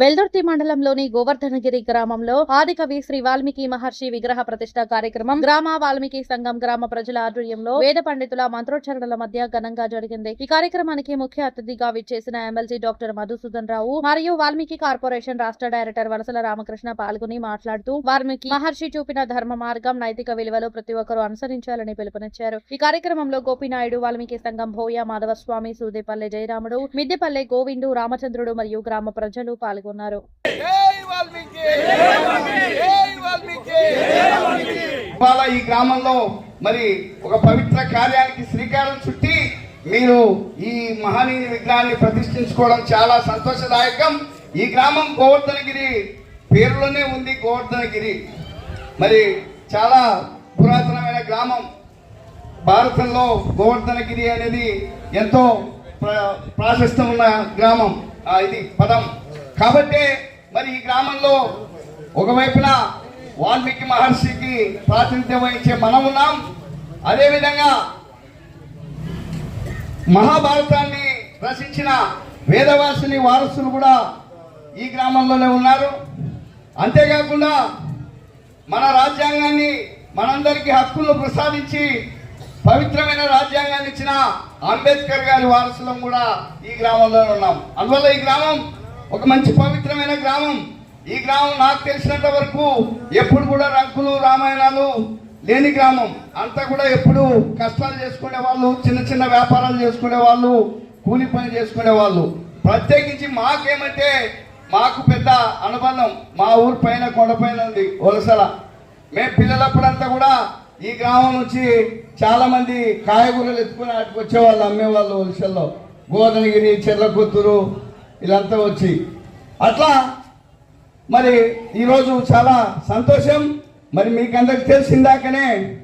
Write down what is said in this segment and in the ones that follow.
వెల్దుర్తి మండలంలోని గోవర్ధనగిరి గ్రామంలో ఆదికవి శ్రీ వాల్మీకి మహర్షి విగ్రహ ప్రతిష్ట కార్యక్రమం గ్రామ వాల్మీకి సంఘం గ్రామ ప్రజల ఆధ్వర్యంలో వేద పండితుల మంత్రోచ్చరణల మధ్య ఘనంగా జరిగింది. ఈ కార్యక్రమానికి ముఖ్య అతిథిగా విచ్చేసిన ఎమ్మెల్సీ డాక్టర్ మధుసూదన్ రావు మరియు వాల్మీకి కార్పొరేషన్ రాష్ట్ర డైరెక్టర్ వలసల రామకృష్ణ పాల్గొని మాట్లాడుతూ వాల్మీకి మహర్షి చూపిన ధర్మ మార్గం నైతిక విలువలు ప్రతి ఒక్కరూ అనుసరించాలని పిలుపునిచ్చారు. ఈ కార్యక్రమంలో గోపినాయుడు వాల్మీకి సంఘం భోయ మాధవస్వామి సూదేపల్లె జయరాముడు మిద్దెపల్లె గోవిందు రామచంద్రుడు మరియు గ్రామ ప్రజలు పాల్గొన్నారు. జై వాల్మీకి జై వాల్మీకి ఇవాళ ఈ గ్రామంలో మరి ఒక పవిత్ర కార్యానికి శ్రీకారం చుట్టి మీరు ఈ మహనీయ విగ్రహాన్ని ప్రతిష్ఠించుకోవడం చాలా సంతోషదాయకం. ఈ గ్రామం గోవర్ధనగిరి పేరులోనే ఉంది గోవర్ధనగిరి. మరి చాలా పురాతనమైన గ్రామం. భారతంలో గోవర్ధనగిరి అనేది ఎంతో ప్ర- ప్రాశస్త్యం ఉన్న గ్రామం ఇది పదం. కాబట్టి మరి ఈ గ్రామంలో ఒకవైపున వాల్మీకి మహర్షికి ప్రాతినిధ్యం వహించే మనం ఉన్నాం. అదేవిధంగా మహాభారతాన్ని రచించిన వేదవాసుని వారసులు కూడా ఈ గ్రామంలోనే ఉన్నారు. అంతేకాకుండా మన రాజ్యాంగాన్ని మనందరికీ హక్కులను ప్రసాదించి పవిత్రమైన రాజ్యాంగాన్ని ఇచ్చిన అంబేద్కర్ గారి వారసులం కూడా ఈ గ్రామంలోనే ఉన్నాం. అందువల్ల ఈ గ్రామం ఒక మంచి పవిత్రమైన గ్రామం. ఈ గ్రామం నాకు తెలిసినంత వరకు ఎప్పుడు కూడా రంకులు రామాయణాలు లేని గ్రామం. అంతా కూడా ఎప్పుడు కష్టాలు చేసుకునే వాళ్ళు చిన్న చిన్న వ్యాపారాలు చేసుకునే వాళ్ళు కూలి పని చేసుకునే వాళ్ళు. ప్రత్యేకించి మాకేమంటే మాకు పెద్ద అనుబంధం. మా ఊరు పైన కొండపైన ఉంది వలసల. మేము పిల్లలప్పుడంతా కూడా ఈ గ్రామం నుంచి చాలా మంది కాయగూరలు ఎత్తుకుని ఆటికి వచ్చేవాళ్ళు అమ్మేవాళ్ళు వలసల్లో. గోదనగిరి చెర్లకొత్తూరు వీళ్ళంతా వచ్చి. అట్లా మరి ఈరోజు చాలా సంతోషం. మరి మీకు అందరికి తెలిసిందాకనే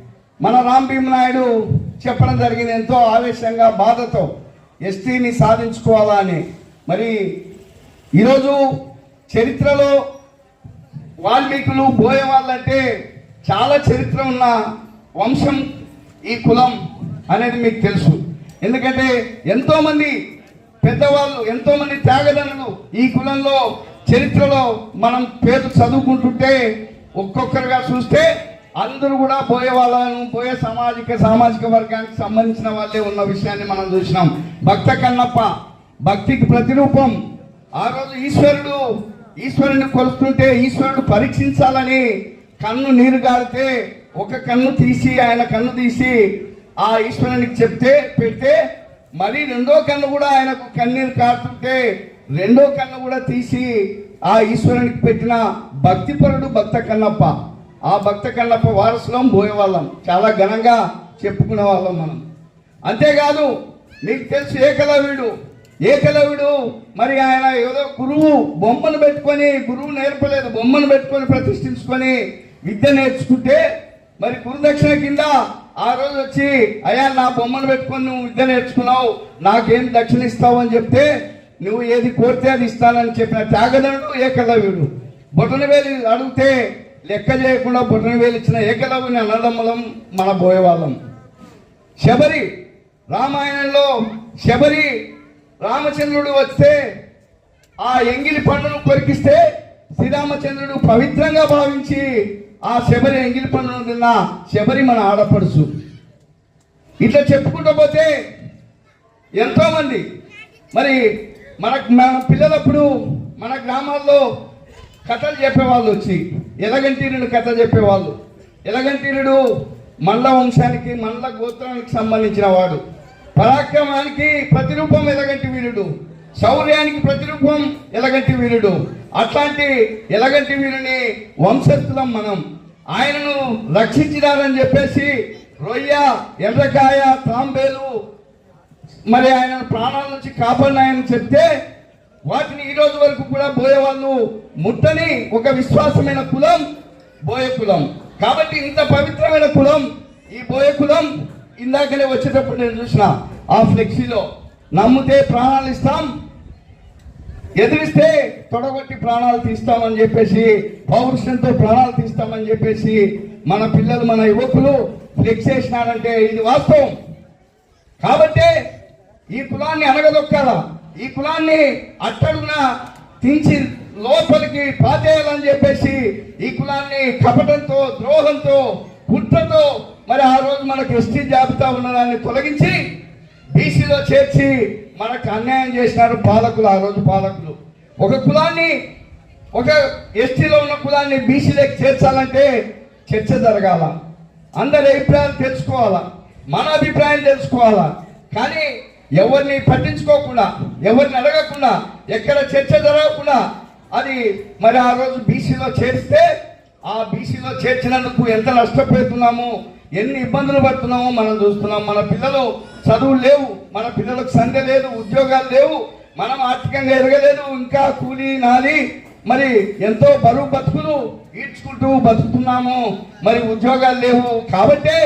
మన రామ్ భీమ్ నాయుడు చెప్పడం జరిగింది ఎంతో ఆవేశంగా బాధతో. ఎస్టీని సాధించుకోవాలా అని. మరి ఈరోజు చరిత్రలో వాల్మీకులు పోయే వాళ్ళంటే చాలా చరిత్ర ఉన్న వంశం ఈ కులం అనేది మీకు తెలుసు. ఎందుకంటే ఎంతోమంది పెద్దవాళ్ళు ఎంతో మంది త్యాగదనులు ఈ కులంలో చరిత్రలో మనం పేరు చదువుకుంటుంటే ఒక్కొక్కరుగా చూస్తే అందరూ కూడా పోయే వాళ్ళను పోయే సామాజిక సామాజిక వర్గానికి సంబంధించిన వాళ్ళే ఉన్న విషయాన్ని మనం చూసినాం. భక్త కన్నప్ప భక్తికి ప్రతిరూపం. ఆ రోజు ఈశ్వరుడు ఈశ్వరుని కొలుస్తుంటే ఈశ్వరుడు పరీక్షించాలని కన్ను నీరు గారితే ఒక కన్ను తీసి ఆయన కన్ను తీసి ఆ ఈశ్వరునికి చెప్తే పెడితే మరి రెండో కన్ను కూడా ఆయనకు కన్నీరు కారుతుంటే రెండో కన్ను కూడా తీసి ఆ ఈశ్వరునికి పెట్టిన భక్తిపరుడు భక్త కన్నప్ప. ఆ భక్త కన్నప్ప వారసులం పోయేవాళ్ళం. చాలా ఘనంగా చెప్పుకునే వాళ్ళం మనం. అంతేకాదు మీకు తెలుసు ఏకలవ్యుడు. ఏకలవ్యుడు మరి ఆయన ఏదో గురువు బొమ్మను పెట్టుకొని గురువు నేర్పలేదు బొమ్మను పెట్టుకొని ప్రతిష్ఠించుకొని విద్య నేర్చుకుంటే మరి గురుదక్షిణ కింద ఆ రోజు వచ్చి అయ్యా నా బొమ్మను పెట్టుకొని నువ్వు విద్య నేర్చుకున్నావు నాకేం దక్షిణ ఇస్తావు అని చెప్తే నువ్వు ఏది కోరితే అది ఇస్తానని చెప్పిన త్యాగదనుడు ఏకలవ్యుడు. బొటన వేలి అడిగితే లెక్క చేయకుండా బొటనవేలు ఇచ్చిన ఏకలవ్యుని అన్నదమ్ములం మన బోయవాళ్ళం. శబరి రామాయణంలో శబరి రామచంద్రుడు వస్తే ఆ ఎంగిలి పండును కొరికిస్తే శ్రీరామచంద్రుడు పవిత్రంగా భావించి ఆ శబరి ఎంగిలి పండును తిన్న శబరి మన ఆడపడుచు. ఇట్లా చెప్పుకుంటూ పోతే ఎంతోమంది. మరి మన మన పిల్లలప్పుడు మన గ్రామాల్లో కథలు చెప్పేవాళ్ళు వచ్చి ఎలగంటీరుడు కథ చెప్పేవాళ్ళు. ఎలగంటీరుడు మండల వంశానికి మండల గోత్రానికి సంబంధించిన వాడు. పరాక్రమానికి ప్రతిరూపం ఎలగంటి వీరుడు. శౌర్యానికి ప్రతిరూపం ఎలగంటి వీరుడు. అట్లాంటి ఎలగంటి వీరుని వంశస్థులం మనం. ఆయనను రక్షించినారని చెప్పేసి రొయ్య ఎర్రకాయ తాంబేలు మరి ఆయన ప్రాణాల నుంచి కాపాడినాయని చెప్తే వాటిని ఈ రోజు వరకు కూడా బోయే వాళ్ళు ముట్టని ఒక విశ్వాసమైన కులం బోయ కులం. కాబట్టి ఇంత పవిత్రమైన కులం ఈ బోయ కులం ఇందాకనే వచ్చేటప్పుడు నేను చూసిన ఆ ఫ్లెక్సీలో. నమ్మితే ప్రాణాలు ఇస్తాం ఎదిరిస్తే తొడగొట్టి ప్రాణాలు తీస్తామని చెప్పేసి పౌరుషంతో ప్రాణాలు తీస్తామని చెప్పేసి మన పిల్లలు మన యువకులు ఫ్లెక్స్ చేసినారంటే ఇది వాస్తవం. కాబట్టే ఈ కులాన్ని అనగదొక్కాల ఈ కులాన్ని అట్టడున తించి లోపలికి పాతేయాలని చెప్పేసి ఈ కులాన్ని కపటంతో ద్రోహంతో కుట్రతో మరి ఆ రోజు మనకు ఎస్టీ జాబితా ఉన్నదాన్ని తొలగించి బీసీలో చేర్చి మనకు అన్యాయం చేసినారు పాలకులు ఆ రోజు పాలకులు. ఒక కులాన్ని ఒక ఎస్టీలో ఉన్న కులాన్ని బీసీలోకి చేర్చాలంటే చర్చ జరగాల. అందరి అభిప్రాయాలు తెలుసుకోవాలా. మన అభిప్రాయం తెలుసుకోవాలా. కానీ ఎవరిని పట్టించుకోకుండా ఎవరిని అడగకుండా ఎక్కడ చర్చ జరగకుండా అది మరి ఆ రోజు బీసీలో చేరిస్తే ఆ బీసీలో చేర్చినందుకు ఎంత నష్టపోతున్నాము ఎన్ని ఇబ్బందులు పడుతున్నామో మనం చూస్తున్నాం. మన పిల్లలు చదువు లేవు మన పిల్లలకు సండే లేదు ఉద్యోగాలు లేవు మనం ఆర్థికంగా ఎదగలేదు ఇంకా కూలి నాలి మరి ఎంతో బరువు బతుకులు ఈడ్చుకుంటూ బతుకుతున్నాము. మరి ఉద్యోగాలు లేవు కాబట్టే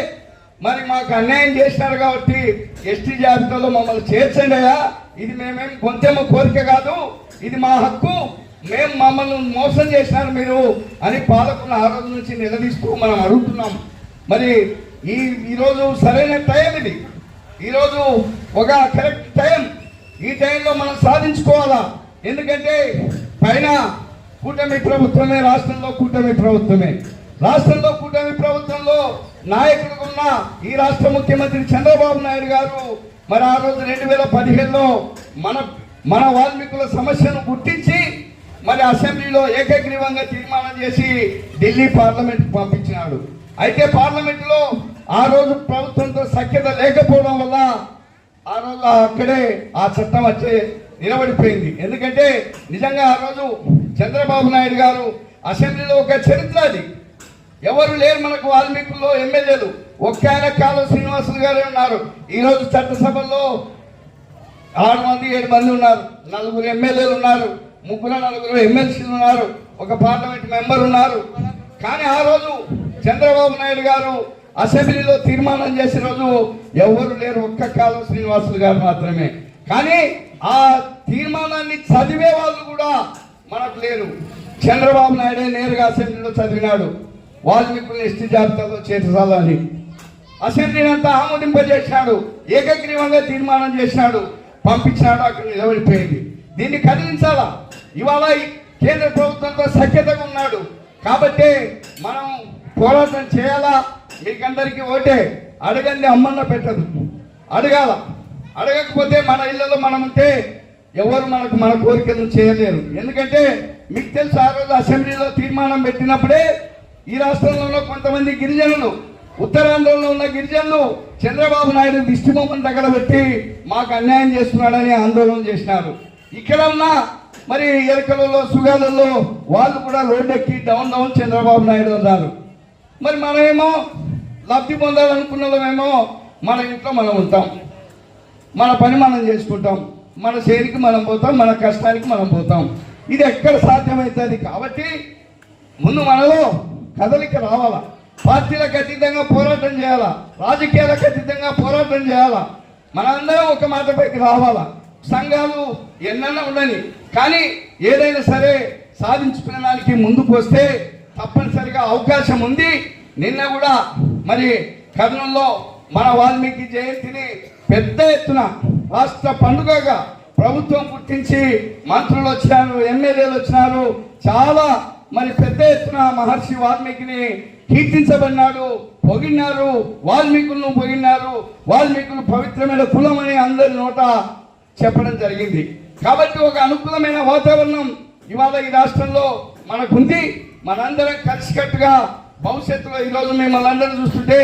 మరి మాకు అన్యాయం చేసినారు కాబట్టి ఎస్టీ జాబితాలో మమ్మల్ని చేర్చండి అయ్యా. ఇది మేమేం కొంచెం కోరిక కాదు. ఇది మా హక్కు. మేము మమ్మల్ని మోసం చేసినారు మీరు అని పాలకులు ఆ రోజు నుంచి నిలదీస్తూ మనం అడుగుతున్నాం. మరి ఈ ఈరోజు సరైన టైం ఇది. ఈరోజు ఒక కరెక్ట్ టైం ఈ టైంలో మనం సాధించుకోవాలా? ఎందుకంటే పైన కూటమి ప్రభుత్వమే రాష్ట్రంలో కూటమి ప్రభుత్వమే. రాష్ట్రంలో కూటమి ప్రభుత్వంలో నాయకుడు ఉన్న ఈ రాష్ట్ర ముఖ్యమంత్రి చంద్రబాబు నాయుడు గారు మరి ఆ రోజు రెండు వేల పదిహేనులో మన మన వాల్మీకుల సమస్యను గుర్తించి మరి అసెంబ్లీలో ఏకగ్రీవంగా తీర్మానం చేసి ఢిల్లీ పార్లమెంట్ పంపించినాడు. అయితే పార్లమెంట్లో ఆ రోజు ప్రభుత్వంతో సఖ్యత లేకపోవడం వల్ల ఆ రోజు అక్కడే ఆ చట్టం వచ్చే నిలబడిపోయింది. ఎందుకంటే నిజంగా ఆ రోజు చంద్రబాబు నాయుడు గారు అసెంబ్లీలో ఒక చరిత్ర అది. ఎవరు లేరు మనకు వాల్మీకుల్లో ఎమ్మెల్యేలు. ఒక్క ఆయన కాలు శ్రీనివాసులు గారే ఉన్నారు. ఈరోజు చట్టసభలో ఆరు మంది ఏడు మంది ఉన్నారు. నలుగురు ఎమ్మెల్యేలు ఉన్నారు. ముగ్గురు నలుగురు ఎమ్మెల్సీలు ఉన్నారు. ఒక పార్లమెంట్ మెంబర్ ఉన్నారు. కానీ ఆ రోజు చంద్రబాబు నాయుడు గారు అసెంబ్లీలో తీర్మానం చేసిన రోజు ఎవరు లేరు ఒక్క కాలం శ్రీనివాసులు గారు మాత్రమే. కానీ ఆ తీర్మానాన్ని చదివే వాళ్ళు కూడా మనకు లేరు. చంద్రబాబు నాయుడే నేరుగా అసెంబ్లీలో చదివినాడు. వాల్మీకులు ఎస్టీ జాబితాలో చేర్చాలని అసెంబ్లీని అంతా ఆమోదింపజేసినాడు. ఏకగ్రీవంగా తీర్మానం చేసినాడు. పంపించినాడు అక్కడ నిలబడిపోయింది. దీన్ని కదిలించాలా ఇవాళ కేంద్ర ప్రభుత్వంతో సఖ్యతగా ఉన్నాడు. కాబట్టి మనం పోరాటం చేయాలా? మీకందరికీ ఓటే. అడగండి అమ్మన్న పెట్టదు. అడగాల. అడగకపోతే మన ఇళ్ళలో మనం ఉంటే ఎవరు మనకు మన కోరికలను చేయలేరు. ఎందుకంటే మీకు తెలుసు ఆ రోజు అసెంబ్లీలో తీర్మానం పెట్టినప్పుడే ఈ రాష్ట్రంలో కొంతమంది గిరిజనులు ఉత్తరాంధ్రలో ఉన్న గిరిజనులు చంద్రబాబు నాయుడు దిష్టిబొమ్మను తగలబెట్టి మాకు అన్యాయం చేస్తున్నాడని ఆందోళన చేసినారు. ఇక్కడ ఉన్న మరి ఎలకలలో సుగాలలో వాళ్ళు కూడా రోడ్డెక్కి డౌన్ డౌన్ చంద్రబాబు నాయుడు అన్నారు. మరి మనమేమో లబ్ధి పొందాలనుకున్నదేమో మన ఇంట్లో మనం ఉంటాం. మన పని మనం చేసుకుంటాం. మన చేరికి మనం పోతాం మన కష్టానికి మనం పోతాం. ఇది ఎక్కడ సాధ్యమవుతుంది కాబట్టి ముందు మనలో కదలిక రావాలా? పార్టీలకు అతీతంగా పోరాటం చేయాలా? రాజకీయాలకు అతీతంగా పోరాటం చేయాలా? మనందరం ఒక మాటపైకి రావాలా? సంఘాలు ఎన్నైనా ఉండని కానీ ఏదైనా సరే సాధించుకునే దానికి ముందుకు వస్తే తప్పనిసరిగా అవకాశం ఉంది. నిన్న కూడా మరి కర్నూలులో మన వాల్మీకి జయంతిని పెద్ద ఎత్తున రాష్ట్ర పండుగగా ప్రభుత్వం గుర్తించి మంత్రులు వచ్చినారు ఎమ్మెల్యేలు వచ్చినారు. చాలా మరి పెద్ద ఎత్తున మహర్షి వాల్మీకిని కీర్తించబడినాడు పొగిడినారు. వాల్మీకులను పొగిడినారు. వాల్మీకులు పవిత్రమైన కులం అని అందరి నోట చెప్పడం జరిగింది. కాబట్టి ఒక అనుకూలమైన వాతావరణం ఇవాళ ఈ రాష్ట్రంలో మనకుంది. మనందరం కలిసికట్టుగా భవిష్యత్తులో ఈరోజు మిమ్మల్ని అందరూ చూస్తుంటే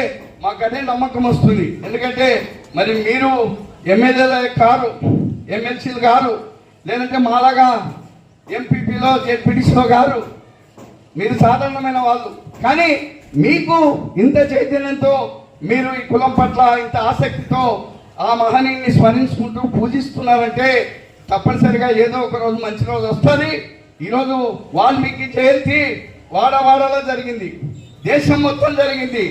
మాకు అదే నమ్మకం వస్తుంది. ఎందుకంటే మరి మీరు ఎమ్మెల్యేల కారు ఎమ్మెల్సీలు గారు లేదంటే మాలాగా ఎంపీపీలో జెడ్పీటీసీలో గారు మీరు సాధారణమైన వాళ్ళు. కానీ మీకు ఇంత చైతన్యంతో మీరు ఈ కులం పట్ల ఇంత ఆసక్తితో ఆ మహనీయుని స్మరించుకుంటూ పూజిస్తున్నారంటే తప్పనిసరిగా ఏదో ఒక రోజు మంచి రోజు వస్తుంది. ఈరోజు వాల్మీకి జయంతి వాడవాడలో జరిగింది. దేశం మొత్తం జరిగింది.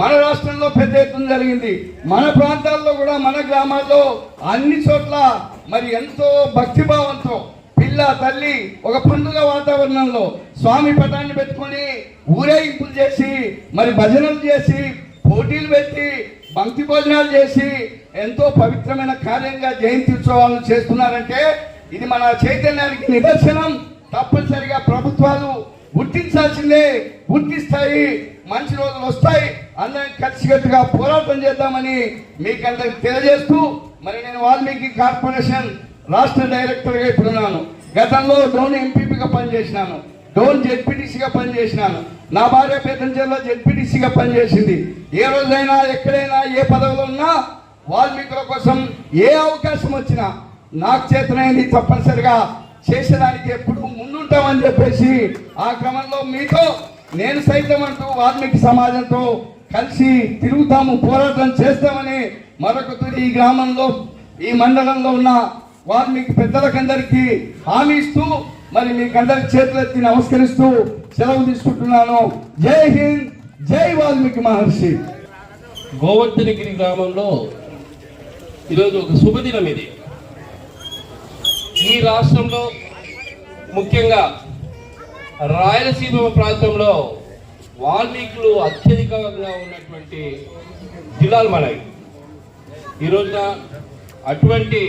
మన రాష్ట్రంలో పెద్ద ఎత్తున జరిగింది. మన ప్రాంతాల్లో కూడా మన గ్రామాల్లో అన్ని చోట్ల మరి ఎంతో భక్తిభావంతో పిల్ల తల్లి ఒక పండుగ వాతావరణంలో స్వామి పటాన్ని పెట్టుకొని ఊరేగింపులు చేసి మరి భజనలు చేసి పోటీలు పెట్టి భక్తి భోజనాలు చేసి ఎంతో పవిత్రమైన కార్యంగా జయంతి ఉత్సవాలను చేస్తున్నారంటే ఇది మన చైతన్యానికి నిదర్శనం. తప్పనిసరిగా ప్రభుత్వాలు గుర్తించాల్సిందే గుర్తిస్తాయి మంచి రోజులు వస్తాయి అందరం కలిసికట్టుగా పోరాటం చేద్దామని మీకు అందరికి తెలియజేస్తూ మరి నేను వాల్మీకి కార్పొరేషన్ రాష్ట్ర డైరెక్టర్గా ఇప్పుడున్నాను. గతంలో డోన్ ఎంపీపీగా పనిచేసినాను డోన్ జెడ్పీటీసీగా పనిచేసినాను. నా భార్య పేదంచెల్లో జెడ్పీటీసీగా పనిచేసింది. ఏ రోజైనా ఎక్కడైనా ఏ పదవిలో ఉన్నా వాల్మీకుల కోసం ఏ అవకాశం వచ్చినా నాకు చేతనైంది తప్పనిసరిగా చేసేదానికి ఎప్పుడు ముందుంటామని చెప్పేసి ఆ క్రమంలో మీతో నేను సైతం అంటూ వాల్మీకి సమాజంతో కలిసి తిరుగుతాము పోరాటం చేస్తామని మరొక ఈ గ్రామంలో ఈ మండలంలో ఉన్న వాల్మీకి పెద్దలకందరికీ హామీ ఇస్తూ మరి మీకందరి చేతులెత్తి నమస్కరిస్తూ సెలవు తీసుకుంటున్నాను. జై హింద్ జై వాల్మీకి మహర్షి. గోవర్ధనగిరి గ్రామంలో ఈరోజు ఒక శుభదినం ఇది. ఈ రాష్ట్రంలో ముఖ్యంగా రాయలసీమ ప్రాంతంలో వాల్మీకులు అత్యధికంగా ఉన్నటువంటి జిల్లాలు మనవి. ఈ రోజున అటువంటి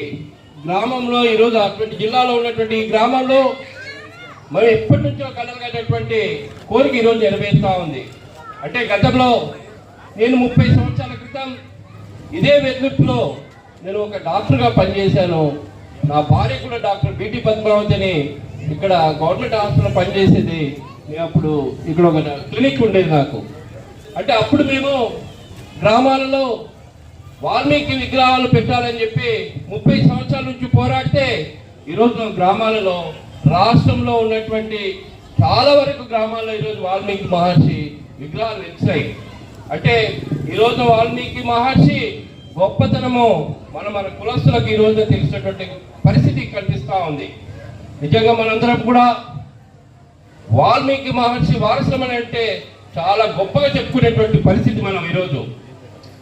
గ్రామంలో ఈరోజు అటువంటి జిల్లాలో ఉన్నటువంటి ఈ గ్రామంలో మరి ఎప్పటి నుంచో కలగనటువంటి కోరిక ఈరోజు నెరవేరుతూ ఉంది. అంటే గతంలో నేను ముప్పై సంవత్సరాల క్రితం ఇదే వెల్లుర్తిలో నేను ఒక డాక్టర్గా పనిచేశాను. నా భార్య కూడా డాక్టర్ బీటీ పద్మావతిని ఇక్కడ గవర్నమెంట్ హాస్పిటల్ పనిచేసేది. నేను అప్పుడు ఇక్కడ ఒక క్లినిక్ ఉండేది నాకు. అంటే అప్పుడు మేము గ్రామాలలో వాల్మీకి విగ్రహాలు పెట్టాలని చెప్పి ముప్పై సంవత్సరాల నుంచి పోరాడితే ఈరోజు గ్రామాలలో రాష్ట్రంలో ఉన్నటువంటి చాలా వరకు గ్రామాల్లో ఈరోజు వాల్మీకి మహర్షి విగ్రహాలు వెలిసాయి అంటే ఈరోజు వాల్మీకి మహర్షి గొప్పతనము మన మన కులస్తులకు ఈ రోజున తెలిసినటువంటి పరిస్థితి కనిపిస్తూ ఉంది. నిజంగా మనందరం కూడా వాల్మీకి మహర్షి వారసులం అంటే చాలా గొప్పగా చెప్పుకునేటువంటి పరిస్థితి మనం ఈరోజు.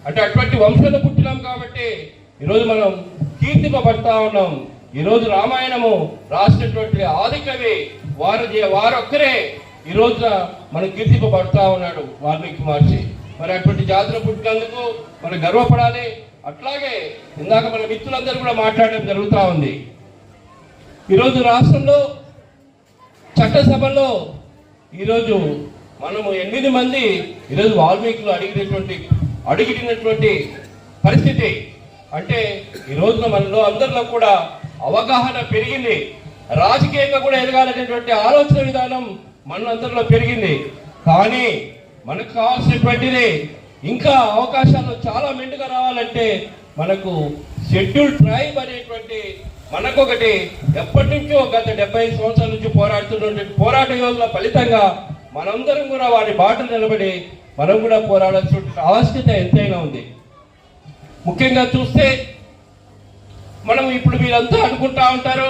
అంటే అటువంటి వంశంలో పుట్టినాం కాబట్టి ఈరోజు మనం కీర్తింపబడతా ఉన్నాం. ఈరోజు రామాయణము రాసినటువంటి ఆదికవి వారు వారొక్కరే ఈరోజు మనం కీర్తింపబడతా ఉన్నాడు వాల్మీకి మహర్షి. మరి అటువంటి జాతులు పుట్టినందుకు మనం గర్వపడాలి. అట్లాగే ఇందాక మన మిత్రులందరూ కూడా మాట్లాడడం జరుగుతూ ఉంది. ఈరోజు రాష్ట్రంలో చట్టసభలో ఈరోజు మనము ఎనిమిది మంది ఈరోజు వాల్మీకులు అడిగినటువంటి అడిగినటువంటి పరిస్థితి. అంటే ఈ రోజున మనలో అందరిలో కూడా అవగాహన పెరిగింది. రాజకీయంగా కూడా ఎదగాలనేటువంటి ఆలోచన విధానం మనందరిలో పెరిగింది. కానీ మనకు కావాల్సినటువంటిది ఇంకా అవకాశాలు చాలా మెండుగా రావాలంటే మనకు షెడ్యూల్ ట్రైబ్ అనేటువంటి మనకొకటి ఎప్పటి నుంచో గత డెబ్బై సంవత్సరాల నుంచి పోరాడుతున్నటువంటి పోరాట యోగుల ఫలితంగా మనందరం కూడా వారి బాటలు నిలబడి మనం కూడా పోరాడాల్సిన ఆవశ్యకత ఎంతైనా ఉంది. ముఖ్యంగా చూస్తే మనం ఇప్పుడు మీరంతా అనుకుంటా ఉంటారు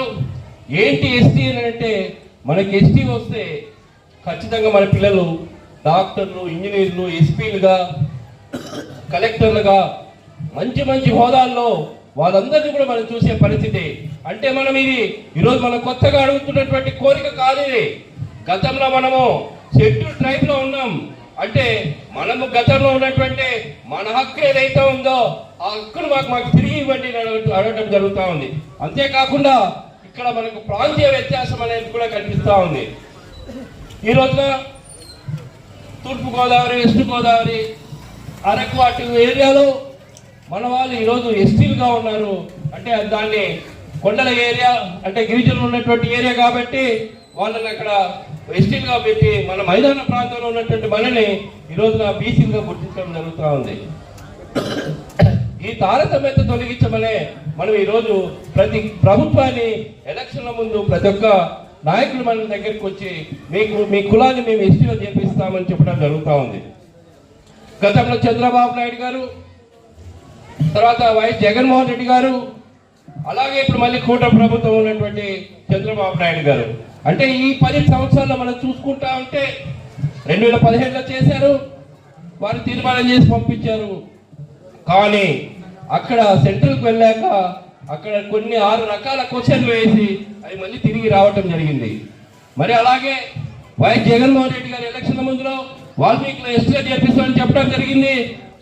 ఏంటి ఎస్టీ అని అంటే మనకి ఎస్టీ వస్తే ఖచ్చితంగా మన పిల్లలు డాక్టర్లు ఇంజనీర్లు ఎస్పీలుగా కలెక్టర్లుగా మంచి మంచి హోదాల్లో వాళ్ళందరినీ కూడా మనం చూసే పరిస్థితి. అంటే మనం ఇది ఈరోజు మనం కొత్తగా అడుగుతున్నటువంటి కోరిక కాదు ఇది. గతంలో మనము షెడ్యూల్ ట్రైబ్లో ఉన్నాం. అంటే మనము గతంలో ఉన్నటువంటి మన హక్కు ఏదైతే ఉందో ఆ హక్కును మాకు మాకు తిరిగి ఇవ్వండి అడగటం జరుగుతూ ఉంది. అంతేకాకుండా ఇక్కడ మనకు ప్రాంతీయ వ్యత్యాసం అనేది కూడా కనిపిస్తూ ఉంది. ఈ రోజున తూర్పుగోదావరి వెస్ట్ గోదావరి అరకు అటు ఏరియాలో మన వాళ్ళు ఈరోజు ఎస్టీలుగా ఉన్నారు. అంటే దాన్ని కొండల ఏరియా అంటే గిరిజనులు ఉన్నటువంటి ఏరియా కాబట్టి వాళ్ళని అక్కడ ఎస్టీలుగా పెట్టి మన మైదాన ప్రాంతంలో ఉన్నటువంటి మనల్ని ఈ రోజున బీసీలుగా గుర్తించడం జరుగుతూ ఉంది. ఈ తారతమ్యత తొలగించమనే మనం ఈరోజు ప్రతి ప్రభుత్వాన్ని ఎలక్షన్ల ముందు ప్రతి ఒక్క నాయకులు మన దగ్గరికి వచ్చి మీకు మీ కులాన్ని మేము ఎస్టీలో చేపిస్తామని చెప్పడం జరుగుతూ ఉంది. గతంలో చంద్రబాబు నాయుడు గారు తర్వాత వైఎస్ జగన్మోహన్ రెడ్డి గారు అలాగే ఇప్పుడు మళ్ళీ కూట ప్రభుత్వం ఉన్నటువంటి చంద్రబాబు నాయుడు గారు. అంటే ఈ పది సంవత్సరాల్లో మనం చూసుకుంటా ఉంటే రెండు వేల పదిహేడులో చేశారు వారు తీర్మానం చేసి పంపించారు. కానీ అక్కడ సెంట్రల్కి వెళ్ళాక అక్కడ కొన్ని ఆరు రకాల క్వశ్చన్లు వేసి అవి మళ్ళీ తిరిగి రావటం జరిగింది. మరి అలాగే వైఎస్ జగన్మోహన్ రెడ్డి గారు ఎలక్షన్ ముందులో వాల్మీకులు ఎస్టీగా చేపిస్తామని చెప్పడం జరిగింది.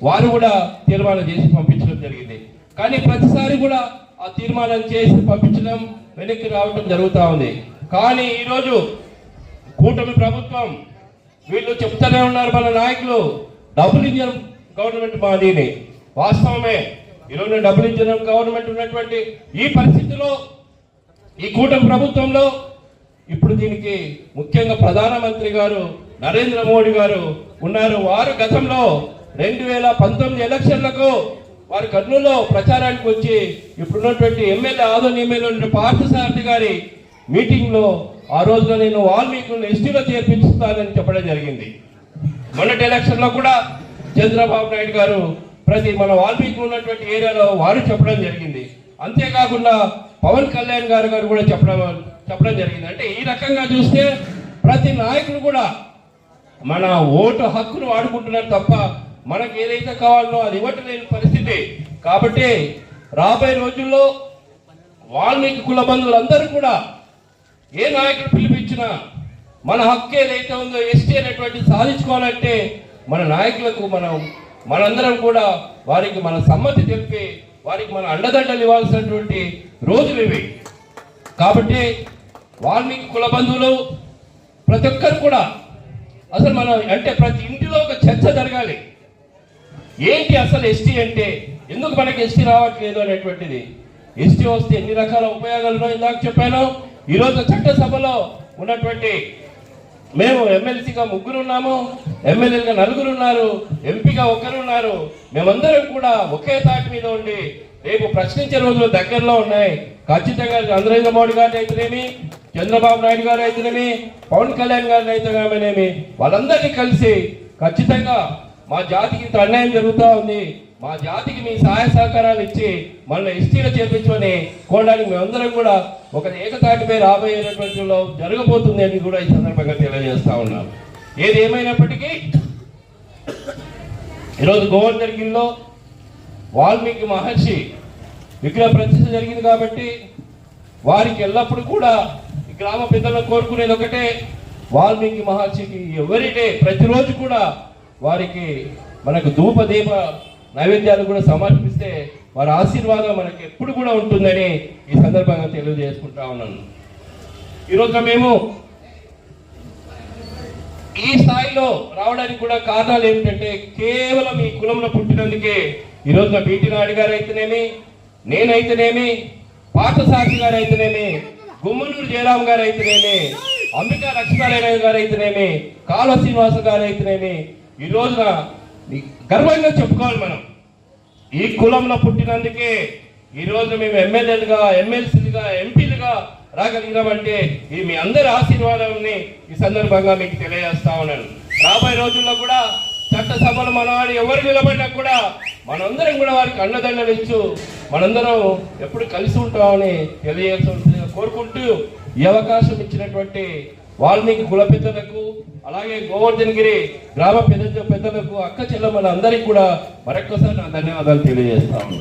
వారు కూడా తీర్మానం చేసి పంపించడం జరిగింది. కానీ ప్రతిసారి కూడా ఆ తీర్మానం చేసి పంపించడం వెనక్కి రావటం జరుగుతూ ఉంది. కానీ ఈరోజు కూటమి ప్రభుత్వం వీళ్ళు చెప్తూనే ఉన్నారు మన నాయకులు. డబుల్ ఇంజన్ గవర్నమెంట్ మాదిని వాస్తవమే. ఈరోజు డబ్బులు ఇచ్చిన గవర్నమెంట్ ఉన్నటువంటి ఈ పరిస్థితిలో ఈ కూటమి ప్రభుత్వంలో ఇప్పుడు దీనికి ముఖ్యంగా ప్రధానమంత్రి గారు నరేంద్ర మోడీ గారు ఉన్నారు. వారు గతంలో రెండు వేల పంతొమ్మిది ఎలక్షన్లకు వారి కర్నూలులో ప్రచారానికి వచ్చి ఇప్పుడున్నటువంటి ఎమ్మెల్యే ఆదోని ఎమ్మెల్యే ఉన్న పార్థసారథి గారి మీటింగ్లో ఆ రోజున నేను వాల్మీకులను ఎస్టీలో చేర్పించుతానని చెప్పడం జరిగింది. మొన్నటి ఎలక్షన్లో కూడా చంద్రబాబు నాయుడు గారు ప్రతి మన వాల్మీకి ఉన్నటువంటి ఏరియాలో వారు చెప్పడం జరిగింది. అంతేకాకుండా పవన్ కళ్యాణ్ గారు గారు కూడా చెప్పడం చెప్పడం జరిగింది. అంటే ఈ రకంగా చూస్తే ప్రతి నాయకుడు కూడా మన ఓటు హక్కును వాడుకుంటున్నారు తప్ప మనకు ఏదైతే కావాలో అది ఇవ్వటం పరిస్థితి. కాబట్టి రాబోయే రోజుల్లో వాల్మీకి కుల బంధువులందరూ కూడా ఏ నాయకుడు పిలిపించినా మన హక్కు ఏదైతే ఉందో ఎస్టీ అనేటువంటి సాధించుకోవాలంటే మన నాయకులకు మనం మనందరం కూడా వారికి మన సమ్మతి తెలిపి వారికి మన అండదండలు ఇవ్వాల్సినటువంటి రోజులు ఇవి. కాబట్టి వాల్మీకి కుల బంధువులు ప్రతి ఒక్కరు కూడా అసలు మనం అంటే ప్రతి ఇంటిలో ఒక చర్చ జరగాలి. ఏంటి అసలు ఎస్టీ అంటే? ఎందుకు మనకి ఎస్టీ రావట్లేదు అనేటువంటిది. ఎస్టీ వస్తే ఎన్ని రకాల ఉపయోగాలు ఉన్నాయో ఇందాక చెప్పాను. ఈరోజు చట్టసభలో ఉన్నటువంటి మేము ఎమ్మెల్సీగా ముగ్గురు ఉన్నాము ఎమ్మెల్యేలుగా నలుగురు ఉన్నారు ఎంపీగా ఒకరు ఉన్నారు మేమందరం కూడా ఒకే తాటి మీద ఉండి రేపు ప్రశ్నించే రోజులు దగ్గరలో ఉన్నాయి. ఖచ్చితంగా నరేంద్ర మోడీ గారిని అయితేనేమి చంద్రబాబు నాయుడు గారు అయితేనేమి పవన్ కళ్యాణ్ గారిని అయితేనేమి వాళ్ళందరినీ కలిసి ఖచ్చితంగా మా జాతికి ఇంత అన్యాయం జరుగుతూ ఉంది. మా జాతికి మీ సహాయ సహకారాలు ఇచ్చి మన ఎస్టీలో చేర్పించమని కోవడానికి మేమందరం కూడా ఒక ఏకతాటిపై రాబోయేటటువంటి లో జరగబోతుంది అని కూడా ఈ సందర్భంగా తెలియజేస్తా ఉన్నాం. ఏది ఏమైనప్పటికీ ఈరోజు గోవర్ధన్ గిరిలో వాల్మీకి మహర్షి విగ్రహ ప్రతిష్ట జరిగింది కాబట్టి వారికి ఎల్లప్పుడూ కూడా ఈ గ్రామ పెద్దలను కోరుకునేది ఒకటే వాల్మీకి మహర్షికి ఎవరిడే ప్రతిరోజు కూడా వారికి మనకు ధూపదీప నైవేద్యాలు కూడా సమర్పిస్తే వారి ఆశీర్వాదం మనకి ఎప్పుడు కూడా ఉంటుందని ఈ సందర్భంగా తెలియజేసుకుంటా ఉన్నాను. ఈరోజు మేము ఈ స్థాయిలో రావడానికి కూడా కారణాలు ఏమిటంటే కేవలం ఈ కులంలో పుట్టినందుకే ఈరోజు నా బీటీ నాయుడు గారు అయితేనేమి నేనైతేనేమి పార్థసారథి గారు అయితేనేమి గుమ్మనూరు జయరాం గారు అయితేనేమి అంబికా లక్ష్మీనారాయణ గారు అయితేనేమి కాళ శ్రీనివాస గారు అయితేనేమి ఈ రోజున గర్వంగా చెప్పుకోవాలి మనం. ఈ కులంలో పుట్టినందుకే ఈరోజు మేము ఎమ్మెల్యేలుగా ఎమ్మెల్సీలుగా ఎంపీలుగా రాగలిగినామంటే ఈ మీ అందరి ఆశీర్వాదాన్ని ఈ సందర్భంగా మీకు తెలియజేస్తా ఉన్నాను. రాబోయే రోజుల్లో కూడా చట్టసభలు మనవాడు ఎవరు నిలబడినా కూడా మనందరం కూడా వారికి అన్నదండలు ఇచ్చు మనందరం ఎప్పుడు కలిసి ఉంటామని తెలియజేసి కోరుకుంటూ ఈ అవకాశం ఇచ్చినటువంటి వాల్మీకి కుల పెద్దలకు అలాగే గోవర్ధన్ గిరి గ్రామ పెద్ద పెద్దలకు అక్క చెల్లెమ్మల అందరికీ కూడా మరొక్కసారి నా ధన్యవాదాలు తెలియజేస్తాను.